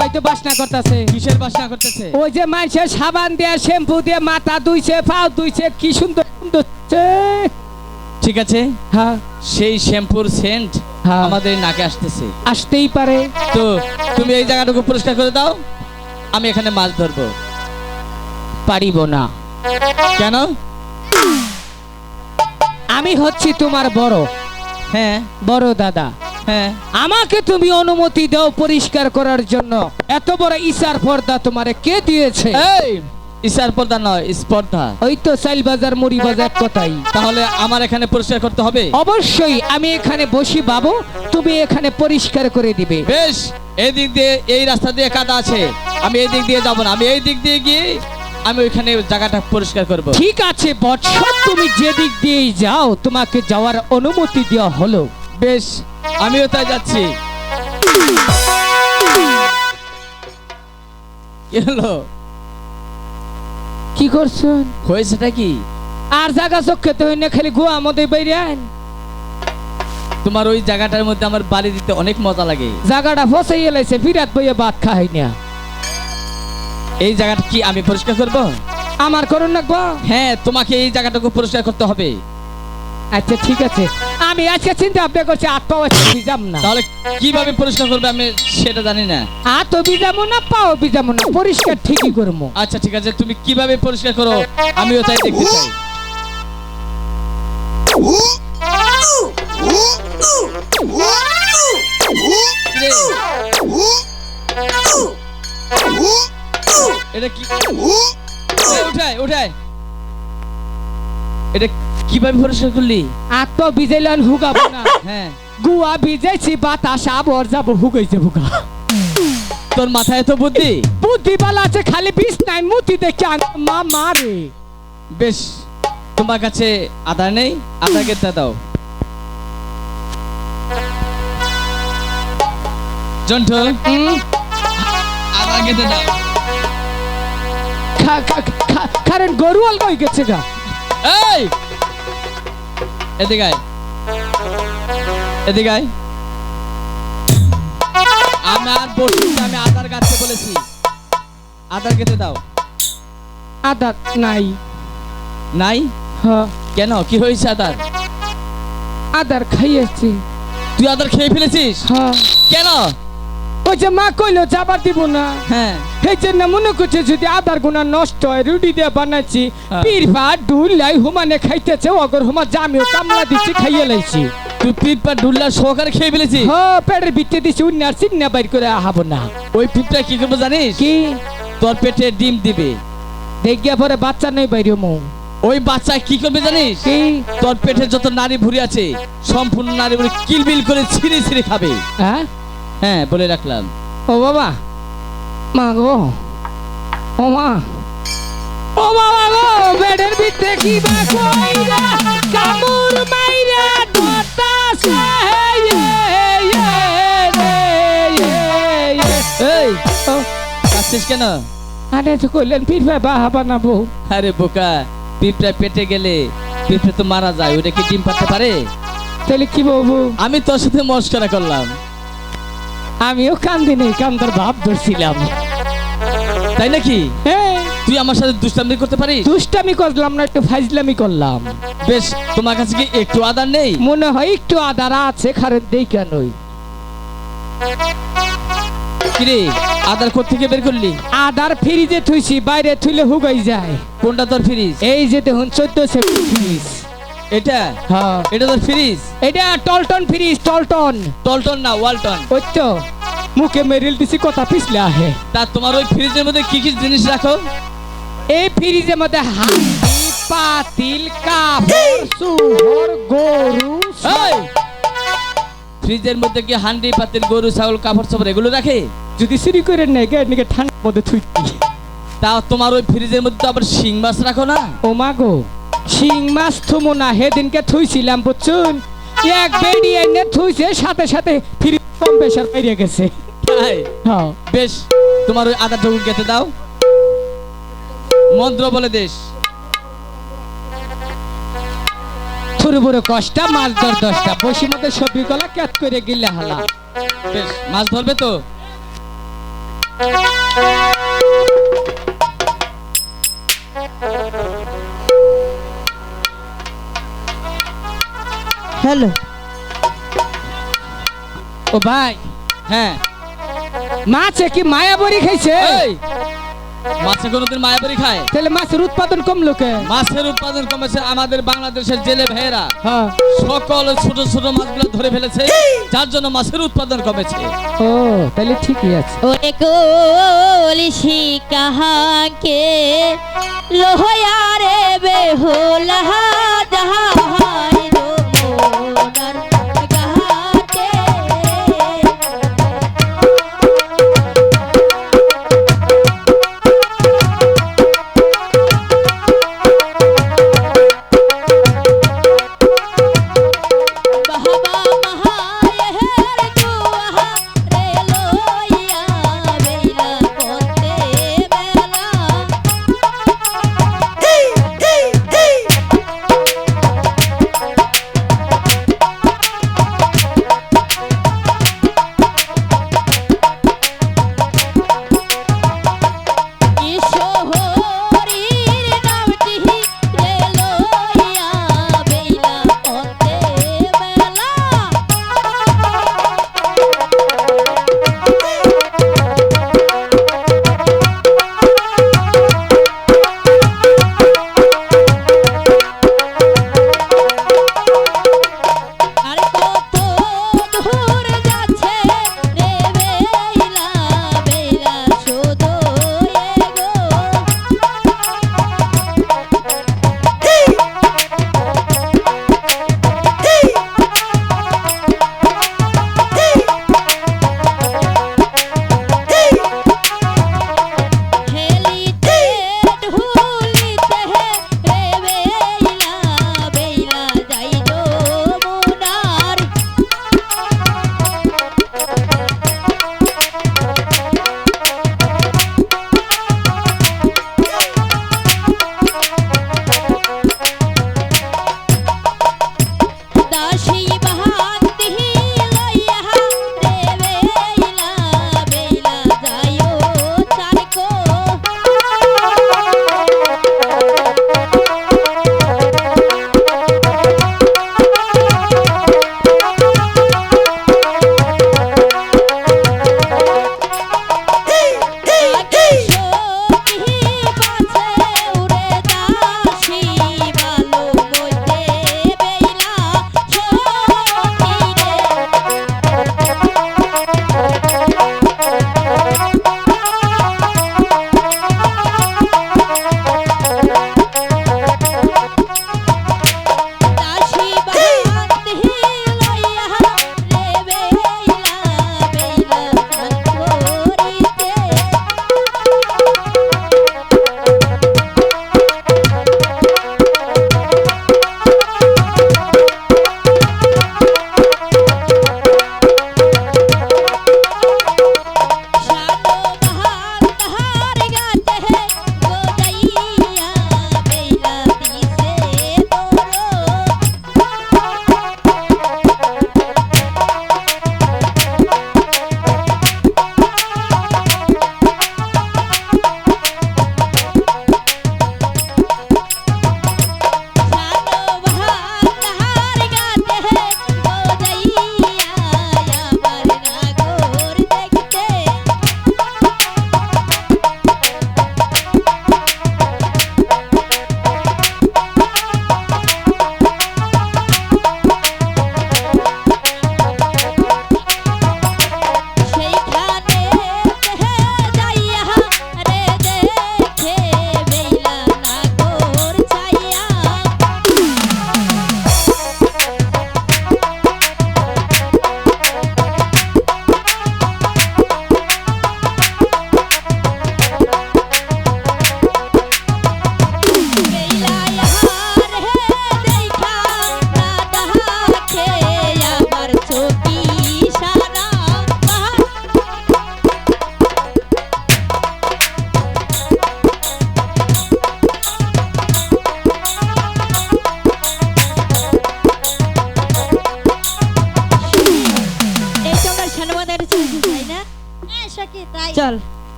ভাই তো বাসনা করতেছে। কিসের বাসনা করতেছে? ওই যে মানুষের সাবান দিয়ে শ্যাম্পু দিয়ে মাথা ধুইছে পাও ধুইছে কি সুন্দর সুন্দর ঠিক আছে? হ্যাঁ। সেই শ্যাম্পুর সেন্ট হ্যাঁ। আমাদের নাকে আসতেছে। আসতেই পারে। তো তুমি এই জায়গাটুকু পরিষ্কার করে দাও আমি এখানে মাছ ধরবো। পারিব না। কেন? আমি হচ্ছি তোমার বড়। হ্যাঁ। বড় দাদা। হ্যাঁ। আমাকে তুমি অনুমতি দাও পরিষ্কার করার জন্য। এত বড় ইসার পর্দা তোমারে কে দিয়েছে? এই ইসার পর্দা নয় স্পর্ধা। ওই তো সাইল বাজার মুড়ি বাজার কথাই তাহলে আমার এখানে পরিষ্কার করতে হবে? অবশ্যই আমি এখানে বসি বাবু তুমি এখানে পরিষ্কার করে দিবে। বেশ এই দিক দিয়ে এই রাস্তা দিয়ে কাদা আছে। আমি এই দিক দিয়ে যাব না আমি এই দিক দিয়ে গিয়ে আমি ওইখানে জায়গাটা পরিষ্কার করব। ঠিক আছে বৎস তুমি যেদিক দিয়েই যাও তোমাকে যাওয়ার অনুমতি দেওয়া হলো। বেশ আমিও তাই যাচ্ছি। কি হলো? কি করছেন? হয়েছেটা কি? আর জায়গা চোখে তো হইনা খালি গোয়া মধ্যে বাইরে আন। তোমার ওই জায়গাটার মধ্যে আমার বাড়ি দিতে অনেক মজা লাগে। জায়গাটা ফসাই এলাইছে বিরাট বইয়ে ভাত খাই না। এই জায়গাটা কি আমি পরিষ্কার করব? আমার করুন রাখব হ্যাঁ তোমাকে এই জায়গাটাকে পরিষ্কার করতে হবে। আচ্ছা ঠিক আছে। আমি আজকে চিন্তা ভাবনা করছি হাত পাও ভিজাম না। তাহলে কীভাবে পরিষ্কার করবে আমি সেটা জানি না। হাতও ভিজামো না পাও ভিজামো না পরিষ্কার ঠিকই করব। আচ্ছা ঠিক আছে তুমি কীভাবে পরিষ্কার করো? আমিও তাই দেখতে চাই। এটা কি? উঠায় উঠায় এটা কীভাবে পরিষ্কার করলি? হাত তো ভিজাইলেন হুগাবো না। হ্যাঁ। গুয়া ভিজাইছি বাতাস আবর যাব হুগাইছে হুগা তোর মাথায় এত বুদ্ধি? বুদ্ধি বালা আছে খালি বিষ নাই মুতি দেখে মা মারে বেশ তোমার কাছে আদা নেই আদা কেটে দাও। হুম? আদা কেটে দাও। খা- খা- খা- কারণ গরু আলগা হয়ে গেছে গা। এই! এদিকে আয়। এদিকে আয়। আমার বসুনটা আমি আদার গাছকে বলেছি। আদার কেটে দাও। আদার নাই। নাই? হ্যাঁ। কেন? কি হয়েছে আদার? আদার খাইয়েছি। তুই আদার খেয়ে ফেলেছিস? হ্যাঁ। কেন? যে মা কইলো যাবার দিব না। হ্যাঁ। জন্য মনে করছে যদি আদার গুণা নষ্ট হয় রুটি দিয়ে বানাচ্ছি হ্যাঁ। পীর ভাত হুমানে খাইতেছে অগর হুমা জামিও কামলা দিচ্ছি খাইয়ে লাইছি। তুই সহকারে খেয়ে ফেলেছিস? হ পেটের ভিতরে দিছি আর চিন্না বাইর করে আহাবো না। ওই পিঠটা কি করব জানিস? কি? তোর পেটে ডিম দিবে। দেখিয়া পরে বাচ্চা নেই বাইরে মো। ওই বাচ্চা কি করবে জানিস? কি? তোর পেটে যত নারী ভুড়ি আছে সম্পূর্ণ নারী ভুড়ি কিলবিল করে ছিঁড়ে ছিঁড়ে খাবে। হ্যাঁ? হ্যাঁ বলে রাখলাম। ও বাবা মা গো ও মা। ও বাবা গো বেডের ভিতরে কি বা কইরা কামুর মাইরা ধরতাছে এই ও। কেন? আরে তো কইলেন পীর ভাই বাহা বানাবো। আরে বোকা পিঁপড়া পেটে গেলে পিঁপড়ে তো মারা যায় ওটা কি ডিম পারতে পারে? তাহলে কি বলব? আমি তোর সাথে মস্করা করলাম। আমিও কান্দি নেই কান্দার ভাব ধরছিলাম। তাই নাকি? হ্যাঁ। তুই আমার সাথে দুষ্টামি করতে পারিস? দুষ্টামি করলাম না একটু ফাইজলামি করলাম। বেশ তোমার কাছে কি একটু আদার নেই? মনে হয় একটু আদারা আছে খারের দেই কেনই কিরে আদার থেকে বের করলি? আদার ফ্রিজে থুইছি বাইরে থুইলে হুগাই যায়। কোনটা তোর ফ্রিজ? এই যে দেখুন চোদ্দ সেপ্টেম্বর ফ্রিজ। এটা? হ্যাঁ। এটা তোর ফ্রিজ। এটা টলটন ফ্রিজ টলটন। টলটন না ওয়ালটন। ওই তো মুখে মেরিল দিছি কথা পিছলে আহে। তা তোমার ওই ফ্রিজের মধ্যে কি কি জিনিস রাখো? এই ফ্রিজের মধ্যে হাঁড়ি পাতিল কাপড় সুহর গরু! ফ্রিজের মধ্যে কি হান্ডি পাতিল গরু ছাগল কাপড় চাপড় এগুলো রাখে? যদি চুরি করে নেয় গে ঠান্ডার মধ্যে থুইতি তা তোমার ওই ফ্রিজের মধ্যে তো আবার শিং মাছ রাখো না? ও মা গো। শিং মাছ থমো না সেদিনকে থুইছিলাম বুঝছুন। এক বেড়ি এনে থুইছে সাথে সাথে ফিরি কম প্রেশার পেরিয়ে গেছে। হ্যাঁ। বেশ তোমার ওই আদা ঢুকুন খেতে দাও। মন্ত্র বলে দেশ থুরু বুড়ো কষ্টা মাছ ধর দশটা। বসি মধ্যে সবজি কলা ক্যাত করে গিল্লা হালা। বেশ মাছ ধরবে তো? হ্যালো। ও ভাই হ্যাঁ। মাছে কি মায়াবরি খাইছে? মাছে কোনোদিন মায়াবরি খায়? তাহলে মাছের উৎপাদন কমলো কে? মাছের উৎপাদন কমেছে আমাদের বাংলাদেশের জেলে ভাইয়েরা। হ্যাঁ। সকল ছোট ছোট মাছগুলো ধরে ফেলেছে যার জন্য মাছের উৎপাদন কমেছে। ও তাহলে ঠিকই আছে। ওরে কলসি কাহাকে লোহারে বেহুলা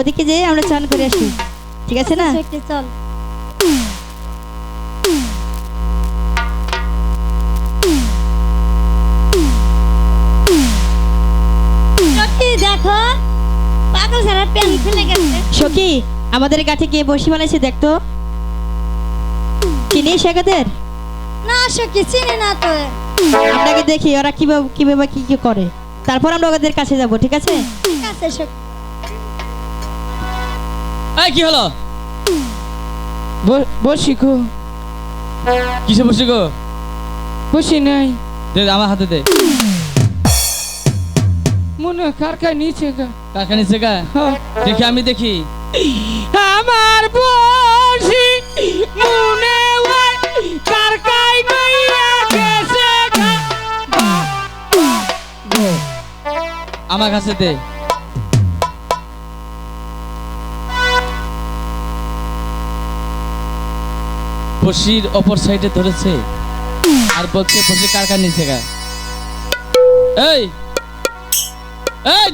ওদিকে যেয়ে আমরা চান করে আসি। ঠিক আছে না? চল। দেখো পাগল সারা প্যান্ট ফেলে গেছে। সখী আমাদের কাছে কে বসি বানাইছে দেখতো চিনিস একাদের? না সখী চিনি না তো। আপনাকে দেখি ওরা কীভাবে কীভাবে কি কি করে। তারপর আমরা ওদের কাছে যাব ঠিক আছে? ঠিক আছে সখী। এই কি হলো? বসি গো। কিসে বসে গো? বসি নাই। দে আমার হাতে দে। মনে হয় কার কার নিচে গা। কাকা নিচে গা? হ্যাঁ। দেখি আমি দেখি। আমার বসি মনে হয় গেছে। আমার কাছে দে। বসির অপর সাইডে ধরেছে। আর বলছে বসে কার কার নিচে গা? এই! এই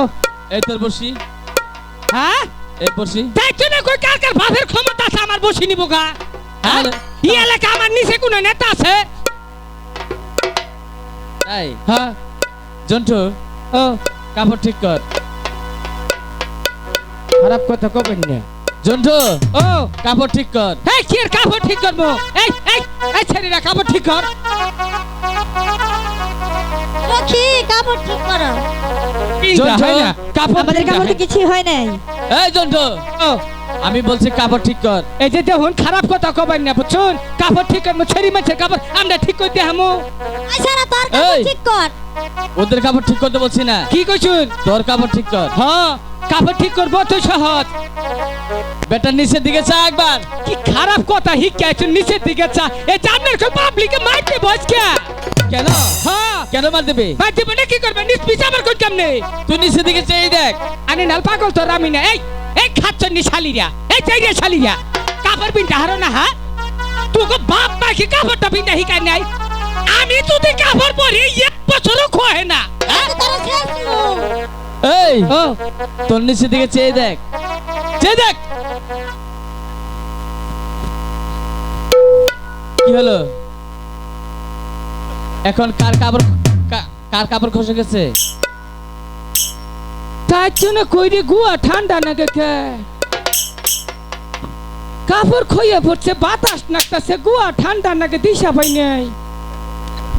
ও, এই তোর বসি। হ্যাঁ? এই বসি। দেখছ না কই কার কার ভাবের ক্ষমতা আছে? আমার বসি নিব গা। হ্যাঁ? আরে। এই এলাকা আমার নিচে কোনো নেতা আছে? এই। হ্যাঁ? জন্টু ও। কাপড় ঠিক কর। খারাপ কথা কবেন না। জন্টু ও। কাপড় ঠিক কর। এই কি এর কাপড় ঠিক করব? এই এই এই ছেলেরা কাপড় ঠিক কর। সখী কাপড় ঠিক করো। জন্টু, কাপড় আমাদের কাপড় তো হয়। কিছুই হয় নাই। এই জন্টু ও। আমি বলছি কাপড় ঠিক কর। এই যে দেখুন খারাপ কথা কবেন না বুঝছুন? কাপড় ঠিক করব ছেড়ি মাছের কাপড় আমরা ঠিক করে দেখামো এই সারা তোর কাপড় ঠিক কর। ওদের কাপড় ঠিক করতে বলছি না। কি কইছুন? তোর কাপড় ঠিক কর। হ্যাঁ কাপড় ঠিক করব তো সহজ। বেটা নিচের দিকে চা একবার। কি খারাপ কথা হিকে আছেন নিচের দিকে চা। এই জানার কই পাবলিকে মারতে বস কে কেন? হ্যাঁ। কেন মার দেবে? মারতে বলে কি করবে? নিচ পিছে আমার কই কেমনে? তুই নিচের দিকে চেয়ে দেখ। আনে নাল পাগল তো আমি না। এই এই খাচ্ছন নি শালিরা। এই চাইরিয়া শালিরা। কাপড় পিনতে হারো না হ্যাঁ? তোকে বাপ মা কি কাপড়টা পিনতে হিকাই নাই? আমি যদি কাপড় পরি এক বছরও খোয়ে না। হ্যাঁ? এই তোর নিচের দিকে চেয়ে দেখ। চেয়ে দেখ। কি হলো? এখন কার কাপড় কার কাপড় খসে গেছে? তার জন্য কইরে গুয়া ঠান্ডা কে কাপড় খইয়ে পড়ছে, বাতাস নাকতাছে গুয়া ঠান্ডা নাগে, দিশা পাই নাই।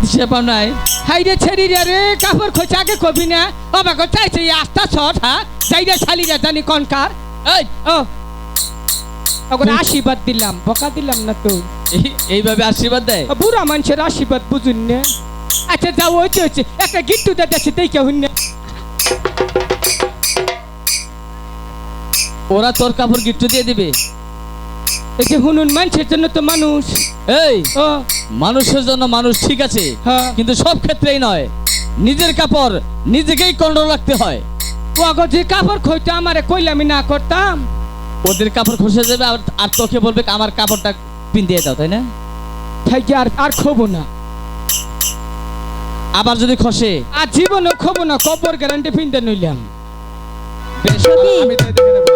দিশে পাও নাই? হাইরে ছেড়ি রে রে, কাপড় খইছে, আগে কবি না। বাগো চাইছে আস্তা ছট হ্যাঁ? যাইরে ছালিরা জানি কনকার এই, ও আশীর্বাদ দিলাম বকা দিলাম না তো। এইভাবে আশীর্বাদ দেয়? বুড়া মানুষের আশীর্বাদ বুঝুন না। আচ্ছা যাও হয়েছে হয়েছে একটা গিট্টু দেখে হুন না। ওরা তোর কাপড় গিফট দিয়ে দিবে। এই যে হুনুন মানুষের জন্য তো মানুষ। এই মানুষের জন্য মানুষ ঠিক আছে হ্যাঁ। কিন্তু সব ক্ষেত্রেই নয়। নিজের কাপড় নিজেকেই কন্ট্রোল রাখতে হয়। ওগো যে কাপড় খইতে আমারে কইলে আমি না করতাম। ওদের কাপড় খসে যাবে আর আর তোকে বলবে আমার কাপড়টা পিন দিয়ে দাও তাই না? তাই আর আর খবো না। আবার যদি খসে? আর জীবনও খবো না কবর গ্যারান্টি পিনতে নইলাম বেশ, সখী। আমি তাই দেখে নেব।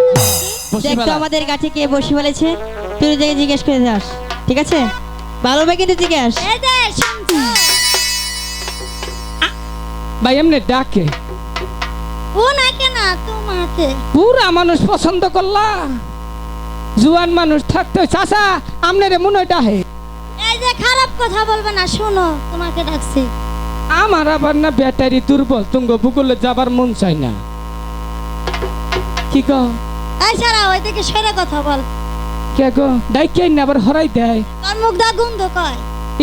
বসে দেখতো ফেলা। আমাদের কাছে কে বসি বলেছে তুই দেখে জিজ্ঞেস করে যাস ঠিক আছে? ভালোভাবে কিন্তু জিজ্ঞেস। এই যে শুনছো? ভাই এমনি ডাকে। ও না তোমাকে পুরা মানুষ পছন্দ করলা। জুয়ান মানুষ থাকতে চাচা আমনের মনে হয় ডাহে। এই যে খারাপ কথা বলবে না শোনো তোমাকে ডাকছি। আমার আবার না ব্যাটারি দুর্বল তুঙ্গ ভূগোলে যাবার মন চাই না। কি গো এই সারা ওইদিকে সরে কথা বল। কে গো? ডাইকে না আবার হরাই দেয়। তোর মুখ দা গুন্দ কয়?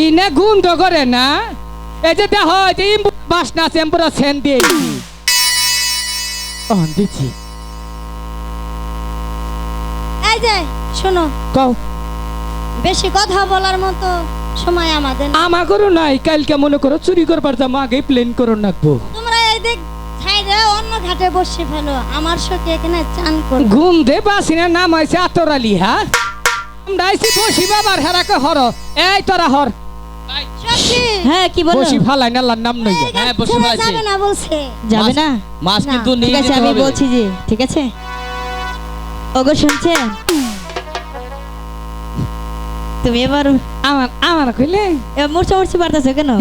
ই না গুণ তো করে না। এই যে দেখ এই যে বাসনা আছে সেন দিয়েছি অন দিছি এই যে শোনো। কও। বেশি কথা বলার মতো সময় আমাদের। আমাগরও নাই কালকে মনে করো চুরি করবার যাব আগে প্লেন করো নাকবো। তোমরা এই দিক সাইডে অন্য ঘাটে বসে ফেলো আমার সখী এখানে চান করো ঘুম দে বাসিনা নাম হয়েছে আতরালি হ্যাঁ? আমরা আইছি বসি বাবার হেরাকে হর। এই তোরা হর। হ্যাঁ কি বলো? বসি যাবে না বলছে। আমি বলছি যে ঠিক আছে? ওগো শুনছে? তুমি এবার আমার আমার কইলে? এবার মোর্চা মোর্চা বাড়তেছো কেন?